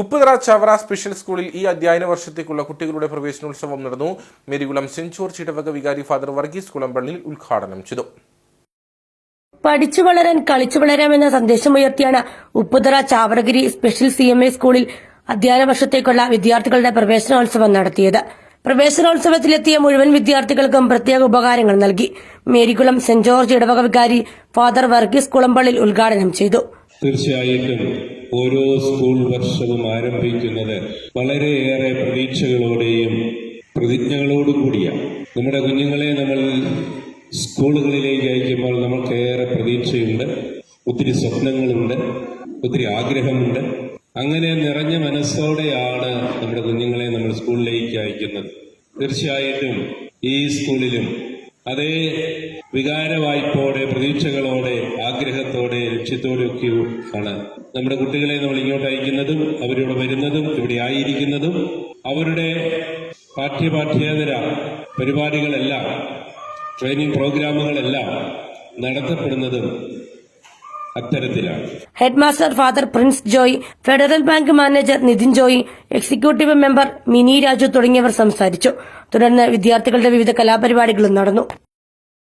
Upputhara Chavara special സ്കൂളിൽ ഈ അധ്യയന വർഷത്തേക്കുള്ള കുട്ടികളുടെ പ്രവേശനോത്സവം നടന്നു. മേരികുളം സെന്റ് ജോർജ് ഇടവക വികാരി ഫാദർ വർഗീസ് കുളമ്പള്ളിൽ ഉദ്ഘാടനം ചെയ്തു. പഠിച്ചു വളരാൻ കളിച്ചു വളരാമെന്ന സന്ദേശമുയർത്തിയാണ് Upputhara Chavaragiri special C M A സ്കൂളിൽ അധ്യയന വർഷത്തേക്കുള്ള വിദ്യാർത്ഥികളുടെ പ്രവേശനോത്സവം നടത്തിയത്. പ്രവേശനോത്സവത്തിലെത്തിയ മുഴുവൻ വിദ്യാർത്ഥികൾക്കും പ്രത്യേക ഉപകാരങ്ങൾ നൽകി. മേരികുളം സെന്റ് ജോർജ് ഇടവക വികാരി ഫാദർ വർഗീസ് കുളമ്പള്ളിൽ ഉദ്ഘാടനം ചെയ്തു. തീർച്ചയായിട്ടും ഓരോ സ്കൂൾ വർഷവും ആരംഭിക്കുന്നത് വളരെയേറെ പ്രതീക്ഷകളോടെയും പ്രതിജ്ഞകളോടും കൂടിയാണ് നമ്മുടെ കുഞ്ഞുങ്ങളെ നമ്മൾ സ്കൂളുകളിലേക്ക് അയക്കുമ്പോൾ നമുക്കേറെ പ്രതീക്ഷയുണ്ട് ഒത്തിരി സ്വപ്നങ്ങളുണ്ട് ഒത്തിരി ആഗ്രഹമുണ്ട്. അങ്ങനെ നിറഞ്ഞ മനസ്സോടെയാണ് നമ്മുടെ കുഞ്ഞുങ്ങളെ നമ്മൾ സ്കൂളിലേക്ക് അയക്കുന്നത്. തീർച്ചയായിട്ടും ഈ സ്കൂളിലും അതേ വികാരവായ്പോടെ പ്രതീക്ഷകളോടെ ആഗ്രഹത്തോടെ ലക്ഷ്യത്തോടെയൊക്കെ ആണ് നമ്മുടെ കുട്ടികളെ നമ്മൾ ഇങ്ങോട്ട് അയക്കുന്നതും അവരിവിടെ വരുന്നതും ഇവിടെ ആയിരിക്കുന്നതും അവരുടെ പാഠ്യപാഠ്യേതര പരിപാടികളെല്ലാം ട്രെയിനിങ് പ്രോഗ്രാമുകളെല്ലാം നടത്തപ്പെടുന്നതും അത്തരത്തിലാണ്. Head master father Prince Joy Federal Bank manager Nithin Joy executive member Mini Raju തുടങ്ങിയവർ സംസാരിച്ചു. തുടർന്ന് വിദ്യാർത്ഥികളുടെ വിവിധ കലാപരിപാടികളും നടന്നു.